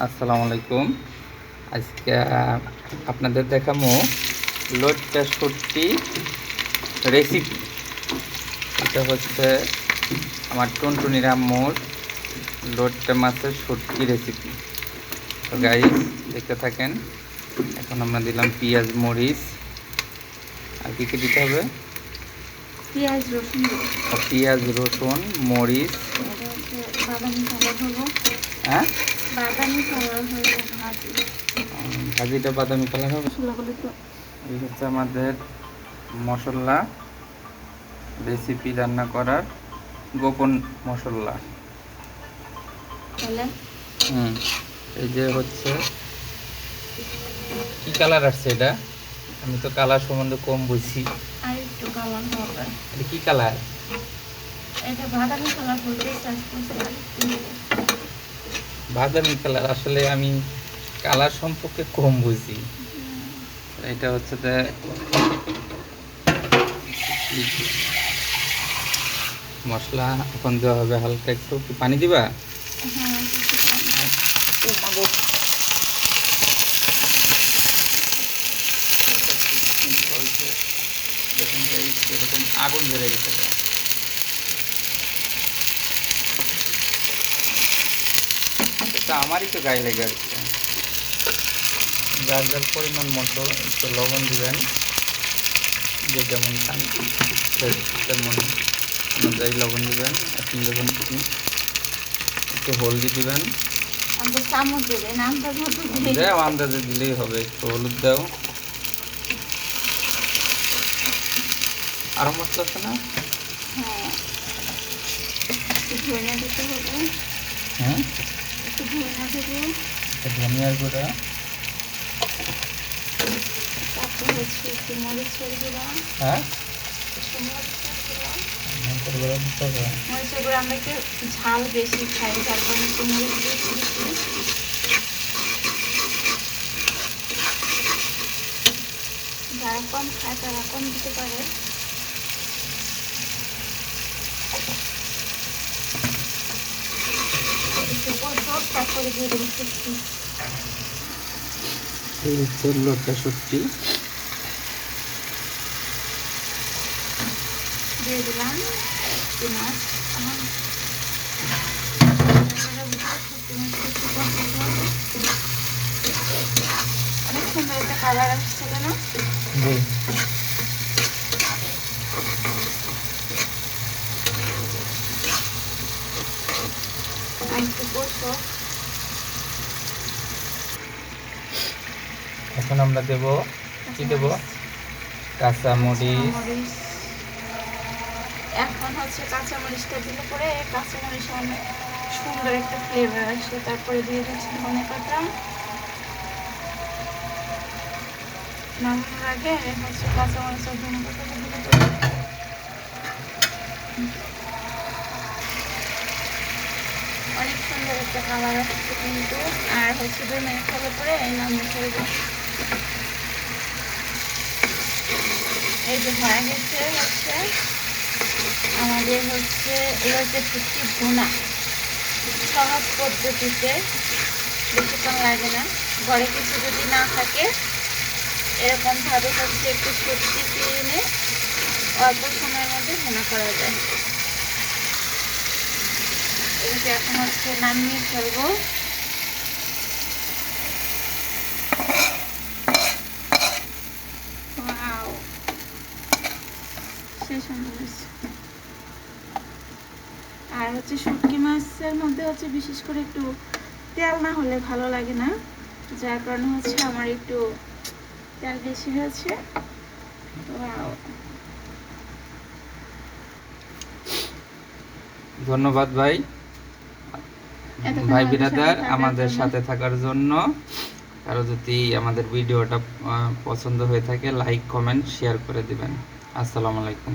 আসসালামু আলাইকুম। আজকে আপনাদের দেখামো লোটটা সত্যি রেসিপি। এটা হচ্ছে আমার টুনটুনির আম্মুর লোটটা মাছের সত্যি রেসিপি। তো গাই দেখতে থাকেন। এখন আমরা দিলাম পেঁয়াজ মরিচ। আর কী কী দিতে হবে? পেঁয়াজ রসুন পেঁয়াজ রসুন মরিচ। হ্যাঁ? ভাজিটা বাদামি কালার হবে? এই হচ্ছে আমাদের মশলা রেসিপি রান্না করার গোপন মশলা। হুম এই যে হচ্ছে কি কালার আসছে এটা? আমি তো কালার সম্বন্ধে কম বুঝছি। কি কালার? এটা বাদামি কালার চাষ করছে আর একটু দেবো। বাদামি কালার, আসলে আমি কালার সম্পর্কে কম বুঝি। এটা হচ্ছে যে মশলা এখন দেওয়া হবে হালকা একটু। পানি দিবা? দেখুন আগুন ধরে গেছে। এটা আমারই তো গায়ে লেগে যাচ্ছে যার যার পরিমাণ মতো একটু লবণ দিবেন যে যেমন খান তেমন অনুযায়ী লবণ দিবেন আপনি যখন একটু হলদি দিবেন। দাও আন্দাজে দিলেই হবে একটু হলুদ দাও। আরও মশলা আছে না? হ্যাঁ? একটু ধনিয়া দেবো ধনিয়ার গুঁড়া। তারপর হচ্ছে একটু মরিচের গুঁড়া। হ্যাঁ? মরিচের গুঁড়া। আমরা একটু ঝাল বেশি খাই যার কারণে একটু মরিচ যারা কম খায় তারা কম দিতে পারে একটু দিয়ে দেবো এই হচ্ছে দিয়ে দিলাম আমার। হবে। অনেক সুন্দর একটা কালার আসছে কেন? একটু এখন আমরা দেব, কি দেব? কাঁচা মরিচ মরিচ এখন হচ্ছে কাঁচামরিচটা দিলে পরে কাঁচামরিচ অনেক সুন্দর একটা ফ্লেভার আসে। তারপরে দিয়ে দিচ্ছি ধনে পাতা। নামানোর আগে হচ্ছে কাঁচামরিচ আর ধনে পাতাটা দিলে অনেক সুন্দর একটা কালার আসছে কিন্তু। আর হচ্ছে দুই মিনিট হলে পরে নামিয়ে ফেলব। এই যে হয়ে গেছে হচ্ছে আমাদের হচ্ছে এই হচ্ছে ফুটকি ভুনা। সহজ পদ্ধতিতে বেশিক্ষণ লাগে না। ঘরে কিছু যদি না থাকে, এরকমভাবে হচ্ছে একটু সত্যি কিনে অল্প সময়ের মধ্যে ভুনা করা যায়। এটাকে এখন হচ্ছে নামিয়ে ফেলব। আর হচ্ছে শুটকি মাছের মধ্যে হচ্ছে বিশেষ করে একটু তেল না হলে ভালো লাগে না যার কারণে হচ্ছে আমার একটু তেল বেশি হয়েছে। ধন্যবাদ ভাই। ভাই বিরাদার আমাদের সাথে থাকার জন্য কারও যদি আমাদের ভিডিওটা পছন্দ হয়ে থাকে লাইক কমেন্ট শেয়ার করে দিবেন। আসসালামু আলাইকুম।